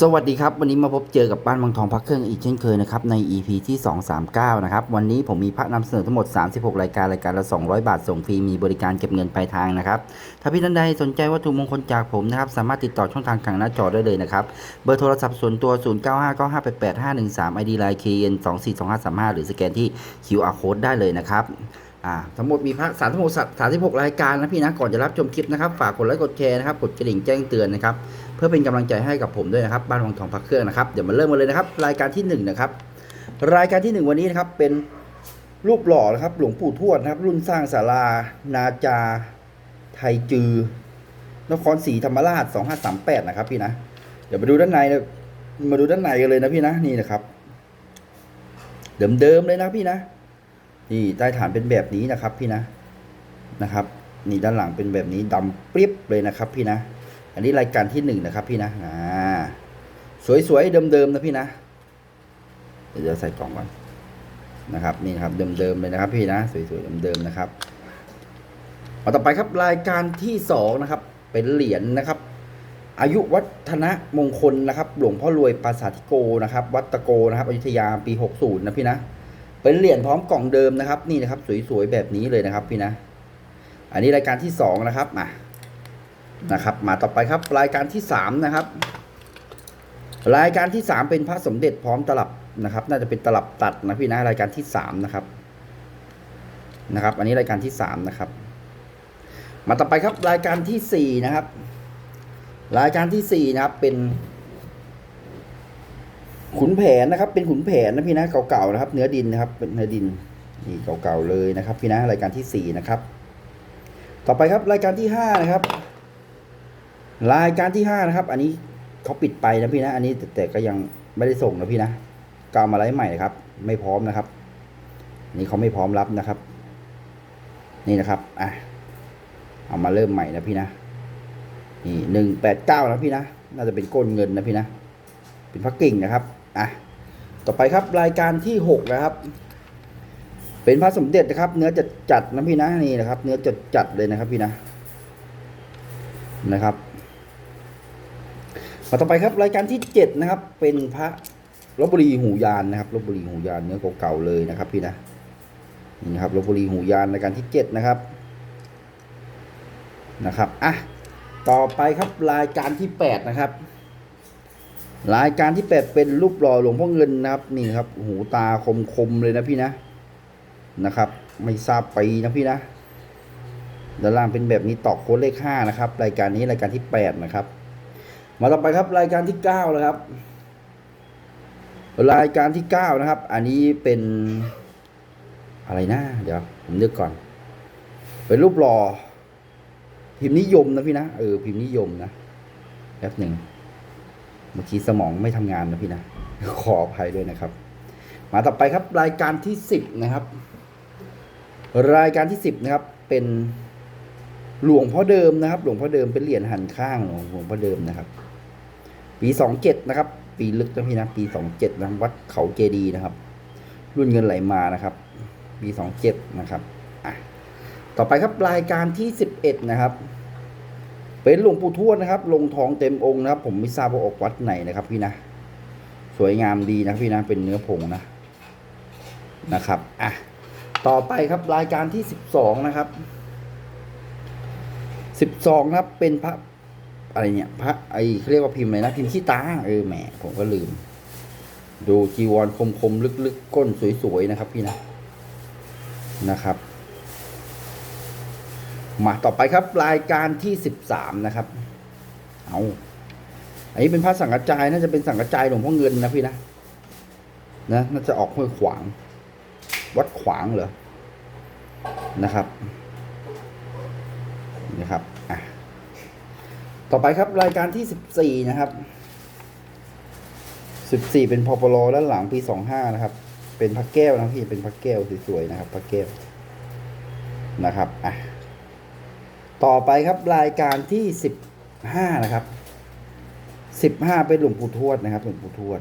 สวัสดีครับ วันนี้มาพบเจอกับบ้านบางทองพักเครื่องอีกเช่นเคยนะครับใน EP ที่ 239 นะครับ วันนี้ผมมีพระนำเสนอทั้งหมด 36 รายการรายการละ 200 บาทส่งฟรีมีบริการเก็บเงินปลายทางนะครับ ถ้าพี่ท่านใดสนใจวัตถุมงคลจากผมนะครับ สามารถติดต่อช่องทางกลางหน้าจอได้เลยนะครับ เบอร์โทรศัพท์ส่วนตัว 0959588513 ID Line KN 242535 หรือสแกนที่ QR Code ได้เลยนะครับ อ่าทั้งหมดมีพระสารทั้งหมดสามสิบหกรายการนะพี่นะก่อนจะรับชมคลิปนะครับฝากกดไลค์กดแชร์นะครับกดกระดิ่งแจ้งเตือนนะครับเพื่อเป็นกำลังใจให้กับผมด้วยนะครับบ้านวังทองพักเครื่องนะครับเดี๋ยวมาเริ่มกันเลยนะครับ รายการที่หนึ่งนะครับรายการที่หนึ่งวันนี้นะครับเป็นรูปหล่อนะครับหลวงปู่ทวดนะครับ รุ่นสร้างศาลา นาจา ไทยจือ นครศรีธรรมราช2538 นะครับ พี่นะ เดี๋ยวมาดูด้านในนะมาดูด้านในกันเลยนะพี่นะนี่นะครับ เดิมๆเลยนะพี่นะ นี่ใต้ฐานเป็นแบบนี้นะครับพี่นะนะครับนี่ด้านหลังเป็นแบบนี้ดำเปรียบเลยนะครับพี่นะ อันนี้รายการที่หนึ่งนะครับพี่นะอ่าสวยๆเดิมๆนะพี่นะ เดี๋ยวจะใส่กล่องก่อนนะครับนี่ครับเดิมๆเลยนะครับพี่นะสวยๆเดิมๆนะครับเอาต่อไปครับรายการที่สองนะครับ เป็นเหรียญนะครับ อายุวัฒนะมงคลนะครับ หลวงพ่อรวยปราสาทิโกนะครับ วัดตะโกนะครับอยุธยาปี 60 นะพี่นะ เป็นเหรียญพร้อมกล่องเดิมนะครับ นี่นะครับ สวยๆแบบนี้เลยนะครับพี่นะ อันนี้รายการที่สองนะครับมานะครับ มาต่อไปครับรายการที่สามนะครับ รายการที่สามเป็นพระสมเด็จพร้อมตลับนะครับ น่าจะเป็นตลับตัดนะพี่นะรายการที่สามนะครับนะครับ อันนี้รายการที่สามนะครับ มาต่อไปครับรายการที่สี่นะครับ รายการที่สี่นะครับเป็น ขุนแผนนะครับ เป็นขุนแผนนะพี่นะเก่าๆนะครับ เนื้อดินนะครับ เป็นเนื้อดินนี่เก่าๆเลยนะครับ พี่นะรายการที่สี่นะครับ ต่อไปครับรายการที่ห้านะครับ รายการที่ห้านะครับ อันนี้เขาปิดไปนะพี่นะ อันนี้แต่ก็ยังไม่ได้ส่งนะพี่นะกาวมาไลฟ์ใหม่นะครับ ไม่พร้อมนะครับนนี่เขาไม่พร้อมรับนะครับ นี่นะครับอะเอามาเริ่มใหม่นะพี่นะนี่หนึ่งแปดเก้านะพี่นะ น่าจะเป็นก้นเงินนะพี่นะ เป็นพักกิ่งนะครับ อะต่อไปครับรายการที่หกนะครับ เป็นพระสมเด็จนะครับ เนื้อจะจัดนะพี่นะนี่นะครับ เนื้อจะจัดเลยนะครับพี่นะนะครับมาต่อไปครับรายการที่เจ็ดนะครับ เป็นพระลบบุรีหูยานนะครับลบบุรีหูยานเนื้อเก่าๆเลยนะครับ พี่นะนี่นะครับลบบุรีหูยานรายการที่เจ็ดนะครับนะครับอะต่อไปครับรายการที่แปดนะครับ รายการที่แปดเป็นรูปหล่อหลวงพ่อเงินนะครับนี่ครับ หูตาคมคมเลยนะพี่นะนะครับ ไม่ทราบปีนะพี่นะด้านล่างเป็นแบบนี้ตอกโค้ดเลขห้านะครับ รายการนี้รายการที่แปดนะครับ มาต่อไปครับรายการที่เก้านะครับ รายการที่เก้านะครับ อันนี้เป็นอะไรนะเดี๋ยวผมนึกก่อน เป็นรูปหล่อพิมพ์นิยมนะพี่นะเออพิมพ์นิยมนะแป๊บหนึ่ง เมื่อกี้สมองไม่ทำงานนะพี่นะ ขออภัยด้วยนะครับ มาต่อไปครับรายการที่สิบนะครับ รายการที่สิบนะครับ เป็นหลวงพ่อเดิมนะครับ หลวงพ่อเดิมเป็นเหรียญหันข้างของหลวงพ่อเดิมนะครับ ปีสองเจ็ดนะครับ ปีลึกนะพี่นะปีสองเจ็ดนะวัดเขาเจดีย์นะครับ รุ่นเงินไหลมานะครับ ปีสองเจ็ดนะครับอะต่อไปครับรายการที่สิบเอ็ดนะครับ เป็นหลวงปู่ทวดนะครับ ลงทองเต็มองค์นะครับ ผมไม่ทราบว่าออกวัดไหนนะครับพี่นะ สวยงามดีนะพี่นะ เป็นเนื้อผงนะ นะครับ อะ ต่อไปครับรายการที่สิบสองนะครับ สิบสองนะครับ เป็นพระอะไรเนี่ย พระไอเขาเรียกว่าพิมพ์อะไรนะ พิมพ์ขี้ตา เออแหม ผมก็ลืม ดูจีวรคมๆลึกๆ ก้นสวยๆนะครับ พี่นะ นะครับ มาต่อไปครับรายการที่สิบสามนะครับ เอาอันนี้เป็นพระสังกัจจายน่าจะเป็นสังกัจจายหลวงพ่อเงินนะพี่นะนะน่าจะออกห้วยขวาง วัดขวางเหรอนะครับนะครับอะต่อไปครับรายการที่สิบสี่นะครับสิบสี่เป็นพอปลอด้านหลังปีสองห้านะครับ เป็นพระแก้วนะพี่เป็นพระแก้วสวยๆนะครับพระแก้วนะครับอะ ต่อไปครับรายการที่สิบห้านะครับสิบห้าเป็นหลวงปู่ทวดนะครับหลวงปู่ทวด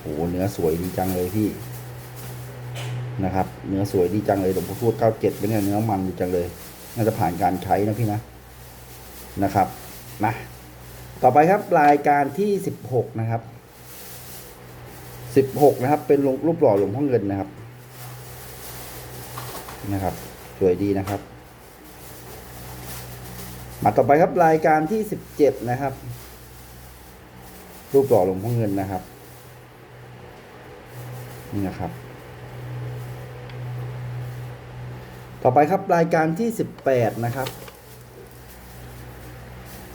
โอ้เนื้อสวยดีจังเลยพี่นะครับ เนื้อสวยดีจังเลยหลวงปู่ทวดเก้าเจ็ดเป็นเนื้อมันดีจังเลย น่าจะผ่านการใช้นะพี่นะนะครับนะต่อไปครับรายการที่สิบหกนะครับสิบหกนะครับ เป็นรูปหล่อหลวงพ่อเงินนะครับ นะครับ สวยดีนะครับ มาต่อไปครับรายการที่สิบเจ็ดนะครับ รูปหล่อหลวงพ่อเงินนะครับนี่นะครับ ต่อไปครับรายการที่สิบแปดนะครับ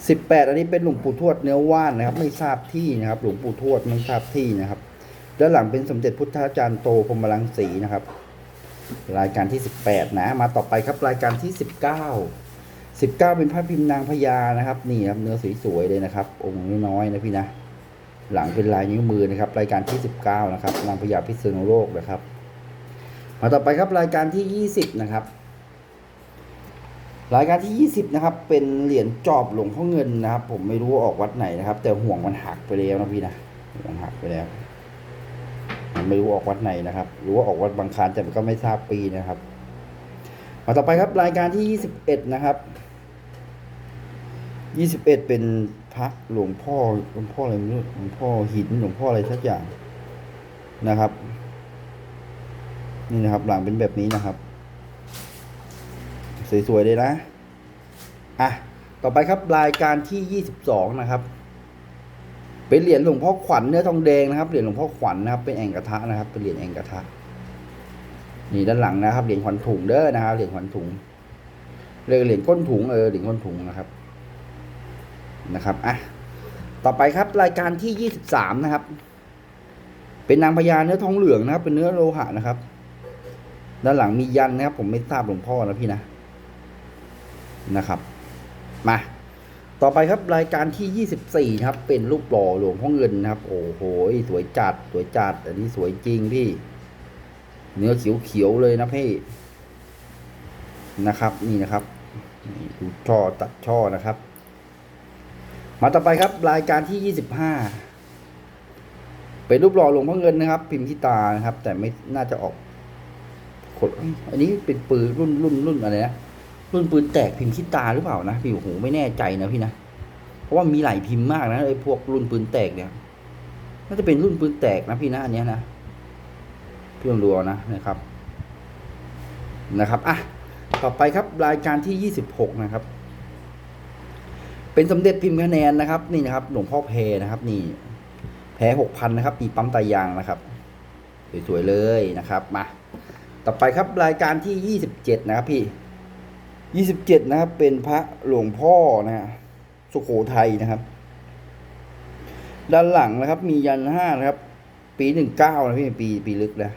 สิบแปดอันนี้เป็นหลวงปู่ทวดเนื้อว่านนะครับ ไม่ทราบที่นะครับ หลวงปู่ทวดไม่ทราบที่นะครับ ด้านหลังเป็นสมเด็จพุทธาจารย์โตพรมลังสีนะครับ รายการที่สิบแปดนะ มาต่อไปครับรายการที่สิบเก้า สิบเก้าเป็นพระพิมพ์นางพญานะครับ นี่ครับเนื้อสวยๆเลยนะครับ องค์น้อยๆนะพี่นะ หลังเป็นลายนิ้วมือนะครับ รายการที่สิบเก้านะครับ นางพญาพิษณุโลกนะครับ มาต่อไปครับรายการที่ยี่สิบนะครับ รายการที่ยี่สิบนะครับ เป็นเหรียญจอบหลวงพ่อเงินนะครับ ผมไม่รู้ว่าออกวัดไหนนะครับ แต่ห่วงมันหักไปแล้วนะพี่นะห่วงหักไปแล้วไม่รู้ออกวัดไหนนะครับรู้ว่าออกวัดบางคานแต่ก็ไม่ทราบปีนะครับมาต่อไปครับรายการที่ยี่สิบเอ็ดนะครับ ยี่สิบเอ็ดเป็นพระหลวงพ่อหลวงพ่ออะไรไม่รู้หลวงพ่อหินหลวงพ่ออะไรสักอย่างนะครับ นี่นะครับ หลังเป็นแบบนี้นะครับ สวยๆเลยนะอะต่อไปครับรายการที่ยี่สิบสองนะครับ เป็นเหรียญหลวงพ่อขวัญเนื้อทองแดงนะครับเหรียญหลวงพ่อขวัญนะครับเป็นแองกระทะนะครับ เป็นเหรียญแองกระทะนี่ด้านหลังนะครับเหรียญขวัญถุงเด้อนะครับเหรียญขวัญถุงเรียกเหรียญก้นถุงเออเหรียญก้นถุงนะครับ นะครับอะต่อไปครับรายการที่ยี่สิบสามนะครับ เป็นนางพญาเนื้อทองเหลืองนะครับ เป็นเนื้อโลหะนะครับ ด้านหลังมียันนะครับ ผมไม่ทราบหลวงพ่อนะพี่นะนะครับ มาต่อไปครับรายการที่ยี่สิบสี่ครับ เป็นรูปหล่อหลวงพ่อเงินนะครับ โอ้โหสวยจัดสวยจัด อันนี้สวยจริงพี่ เนื้อเขียวๆเลยนะพี่นะครับ นี่นะครับดูช่อตัดช่อนะครับ มาต่อไปครับรายการที่ยี่สิบห้าเป็นรูปหล่อหลวงพ่อเงินนะครับ พิมพ์ที่ตานะครับ แต่ไม่น่าจะออกขดอันนี้เป็นปืนรุ่นรุ่นรุ่นอะไรนะรุ่นปืนแตกพิมพ์ขี้ตาหรือเปล่านะพี่โอ้โหไม่แน่ใจนะพี่นะเพราะว่ามีหลายพิมพ์มากนะไอ้พวกรุ่นปืนแตกเนี่ยน่าจะเป็นรุ่นปืนแตกนะพี่นะอันนี้นะพี่ลองดูนะนะครับนะครับอะต่อไปครับรายการที่ยี่สิบหกนะครับ เป็นสมเด็จพิมพ์คะแนนนะครับ นี่นะครับ หลวงพ่อเพนะครับ นี่ แพ้หกพันนะครับ มีปั๊มตายางนะครับ สวยๆเลยนะครับ มา ต่อไปครับรายการที่ยี่สิบเจ็ดนะครับพี่ยี่สิบเจ็ดนะครับ เป็นพระหลวงพ่อนะฮะสุโขทัยนะครับ ด้านหลังนะครับ มียันห้านะครับ ปีหนึ่งเก้านะพี่ปีปีลึกนะ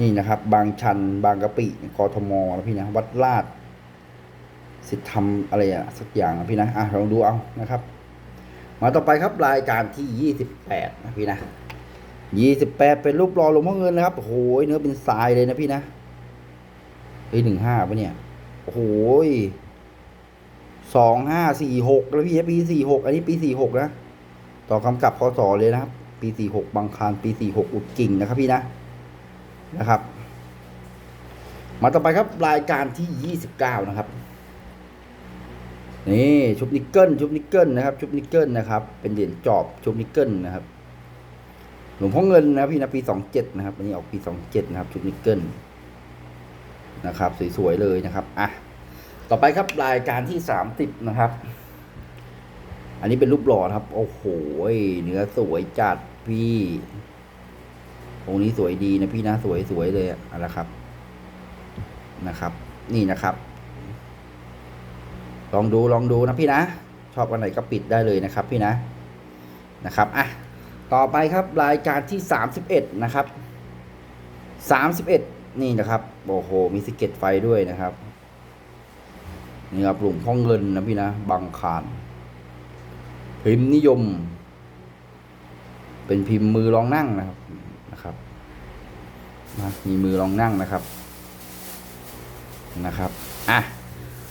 นี่นะครับ บางชัน บางกะปิกทมนะพี่นะวัดลาด สิทธิธรรมอะไรอะสักอย่างนะพี่นะอะลองดูเอานะครับ มาต่อไปครับรายการที่ยี่สิบแปดนะพี่นะยี่สิบแปดเป็นรูปหลอหลวงพ่อเงินนะครับโอ้โหเนื้อเป็นทรายเลยนะพี่นะเฮ้ยหนึ่งห้าปะเนี่ยโอ้โหสองห้าสี่หกแล้วพี่ปีสี่หกอันนี้ปีสี่หกนะ ต่อกำกับพศเลยนะครับ ปีสี่หกบางคารปีสี่หกอุดกิ่งนะครับพี่นะนะครับ มาต่อไปครับรายการที่ยี่สิบเก้านะครับ นี่ชุบนิกเกิลชุบนิกเกิลนะครับ ชุบนิกเกิลนะครับ เป็นเหรียญจอบชุบนิกเกิลนะครับ หลวงพ่อเงินนะพี่นะปีสองเจ็ดนะครับอันนี้ออกปีสองเจ็ดนะครับ ชุบนิกเกิลนะครับ สวยๆเลยนะครับอะต่อไปครับรายการที่สามสิบนะครับ อันนี้เป็นรูปหล่อครับ โอ้โหเนื้อสวยจัดพี่องค์นี้สวยดีนะพี่นะสวยสวยเลยอะเอาละครับนะครับ นี่นะครับ ลองดูลองดูนะพี่นะ ชอบอันไหนก็ปิดได้เลยนะครับพี่นะนะครับอะต่อไปครับรายการที่สามสิบเอ็ดนะครับสามสิบเอ็ดนี่นะครับโอ้โหมีสเก็ตไฟด้วยนะครับนี่ครับหลวงพ่อเงินนะพี่นะบางคารพิมพ์นิยม เป็นพิมพ์มือรองนั่งนะครับนะครับนะมีมือรองนั่งนะครับนะครับอะ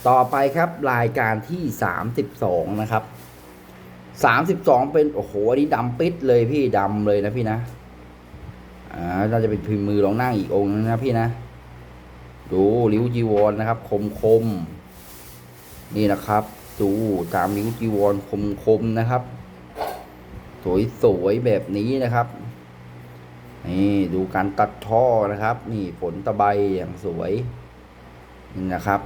ต่อไปครับรายการที่สามสิบสองนะครับสามสิบสองเป็นโอ้โหอันนี้ดำปิดเลยพี่ดำเลยนะพี่นะอ่าน่าจะเป็นพิมพ์มือรองนั่งอีกองนึงนะพี่นะ ดูริ้วจีวรนนะครับ คมคมนี่นะครับดูตามนิ้วจีวรคมๆนะครับ สวยๆแบบนี้นะครับนี่ดูการตัดท่อนะครับ นี่ผลตะไบอย่างสวยนี่นะครับ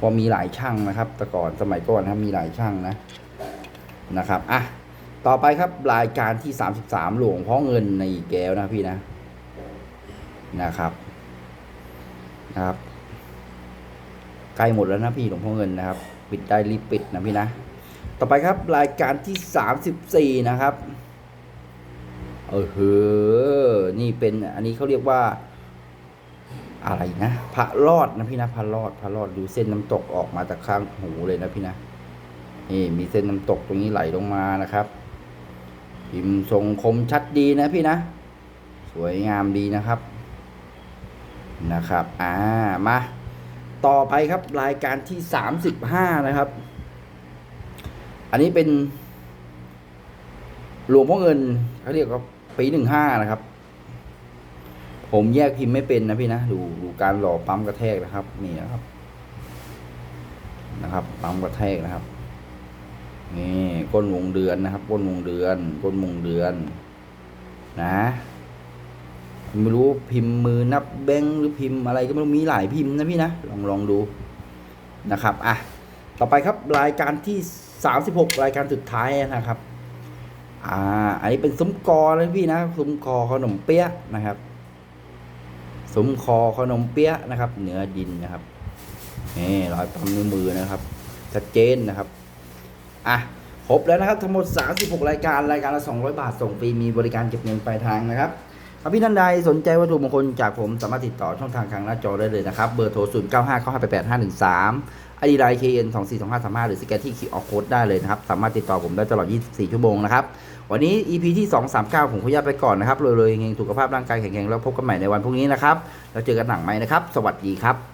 พอมีหลายช่างนะครับ แต่ก่อนสมัยก่อนนะครับมีหลายช่างนะนะครับอะต่อไปครับรายการที่33หลวงพ่อเงินในอีแก้วนะพี่นะนะครับนะครับใกล้หมดแล้วนะพี่หลวงพ่อเงินนะครับ ปิดได้รีบปิดนะพี่นะ ต่อไปครับรายการที่34นะครับเออเฮ้อนี่เป็นอันนี้เขาเรียกว่า อะไรนะพระรอดนะพี่นะพระรอดพระรอดดูเส้นน้ำตกออกมาจากข้างหูเลยนะพี่นะนี่มีเส้นน้ำตกตรงนี้ไหลลงมานะครับ พิมพ์ทรงคมชัดดีนะพี่นะ สวยงามดีนะครับนะครับ อ่ามาต่อไปครับรายการที่สามสิบห้านะครับ อันนี้เป็นหลวงพ่อเงินเขาเรียกว่าปีหนึ่งห้านะครับ ผมแยกพิมพ์ไม่เป็นนะพี่นะดูดูการหล่อปั๊มกระแทกนะครับนี่นะครับ นะครับ ปั๊มกระแทกนะครับนี่ก้นวงเดือนนะครับ ก้นวงเดือน ก้นวงเดือน นะไม่รู้พิมพ์มือนับแบงหรือพิมพ์อะไรก็ไม่รู้มีหลายพิมพ์นะพี่นะลองลองดูนะครับอะต่อไปครับรายการที่สามสิบหกรายการสุดท้ายนะครับ อ่า อันนี้เป็นซุ้มกอเลยพี่นะซุ้มคอขนมเปี๊ยะนะครับ สมคอขนมเปี๊ยะนะครับเหนือดินนะครับนี่รอยปั๊มนิ้วมือนะครับชัดเจนนะครับอะครบแล้วนะครับทั้งหมด 36 รายการรายการละ 200 บาทส่งฟรีมีบริการเก็บเงินปลายทางนะครับถ้าพี่ท่านใดสนใจวัตถุมงคลจากผมสามารถติดต่อช่องทางทางหน้าจอได้เลยนะครับ เบอร์โทร 0 9 5 9 5 8 8 5 1 3 ไอดีไลน์ KN 2 4 2 5 3 5หรือสแกนที่คีย์ออโค้ดได้เลยนะครับ สามารถติดต่อผมได้ตลอด 24 ชั่วโมงนะครับ วันนี้ EP ที่ 239 ผมขออนุญาตไปก่อนนะครับรวยๆเฮงๆสุขภาพร่างกายแข็งแรงแล้วพบกันใหม่ในวันพรุ่งนี้นะครับ แล้วเจอกันหนังไหมนะครับ สวัสดีครับ